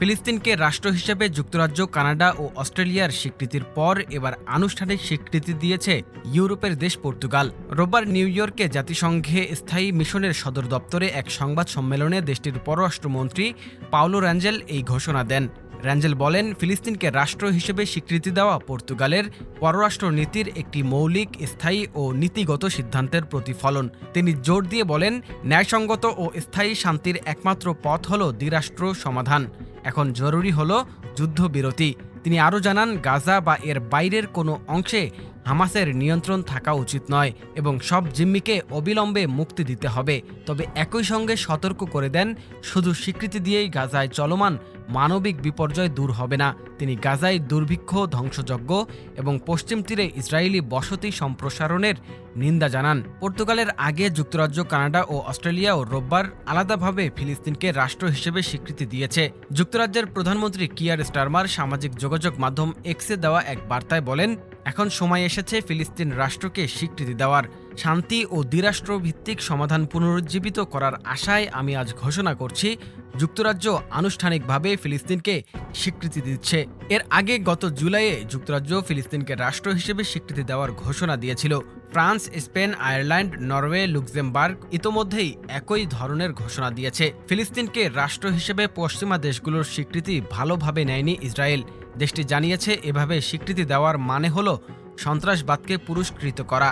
ফিলিস্তিনকে রাষ্ট্র হিসেবে যুক্তরাজ্য, কানাডা ও অস্ট্রেলিয়ার স্বীকৃতির পর এবার আনুষ্ঠানিক স্বীকৃতি দিয়েছে ইউরোপের দেশ পর্তুগাল। রোববার নিউ ইয়র্কে জাতিসংঘে স্থায়ী মিশনের সদর দপ্তরে এক সংবাদ সম্মেলনে দেশটির পররাষ্ট্রমন্ত্রী পাওলো র্যাঞ্জেল এই ঘোষণা দেন। র্যাঞ্জেল বলেন, ফিলিস্তিনকে রাষ্ট্র হিসেবে স্বীকৃতি দেওয়া পর্তুগালের পররাষ্ট্র নীতির একটি মৌলিক, স্থায়ী ও নীতিগত সিদ্ধান্তের প্রতিফলন। তিনি জোর দিয়ে বলেন, ন্যায়সঙ্গত ও স্থায়ী শান্তির একমাত্র পথ হল দ্বিরাষ্ট্র সমাধান। এখন জরুরি হল যুদ্ধবিরতি। তিনি আরও জানান, গাজা বা এর বাইরের কোনো অংশে হামাসের নিয়ন্ত্রণ থাকা উচিত নয় এবং সব জিম্মিকে অবিলম্বে মুক্তি দিতে হবে। তবে একই সঙ্গে সতর্ক করে দেন, শুধু স্বীকৃতি দিয়েই গাজায় চলমান মানবিক বিপর্যয় দূর হবে না। তিনি গাজায় দুর্ভিক্ষ, ধ্বংসযজ্ঞ এবং পশ্চিম তীরে ইসরায়েলি বসতি সম্প্রসারণের নিন্দা জানান। পর্তুগালের আগে যুক্তরাজ্য, কানাডা ও অস্ট্রেলিয়াও রোববার আলাদাভাবে ফিলিস্তিনকে রাষ্ট্র হিসেবে স্বীকৃতি দিয়েছে। যুক্তরাজ্যের প্রধানমন্ত্রী কিয়ার স্টারমার সামাজিক যোগাযোগ মাধ্যম এক্সে দেওয়া এক বার্তায় বলেন এখন সময় এসেছে ফিলিস্তিন রাষ্ট্রকে স্বীকৃতি দেওয়ার। শান্তি ও দ্বিরাষ্ট্রভিত্তিক সমাধান পুনরুজ্জীবিত করার আশায় আমি আজ ঘোষণা করছি। যুক্তরাজ্য আনুষ্ঠানিকভাবে ফিলিস্তিনকে স্বীকৃতি দিচ্ছে। এর আগে গত জুলাইয়ে যুক্তরাজ্য ফিলিস্তিনকে রাষ্ট্র হিসেবে স্বীকৃতি দেওয়ার ঘোষণা দিয়েছিল। France, Spain, Ireland, Norway, Luxembourg ইতোমধ্যেই একই ধরনের ঘোষণা দিয়েছে। ফিলিস্তিনকে রাষ্ট্র হিসেবে পশ্চিমা দেশগুলোর স্বীকৃতি ভালোভাবে নেয়নি ইসরায়েল। দেশটি জানিয়েছে, এভাবে স্বীকৃতি দেওয়ার মানে হল সন্ত্রাসবাদকে পুরস্কৃত করা।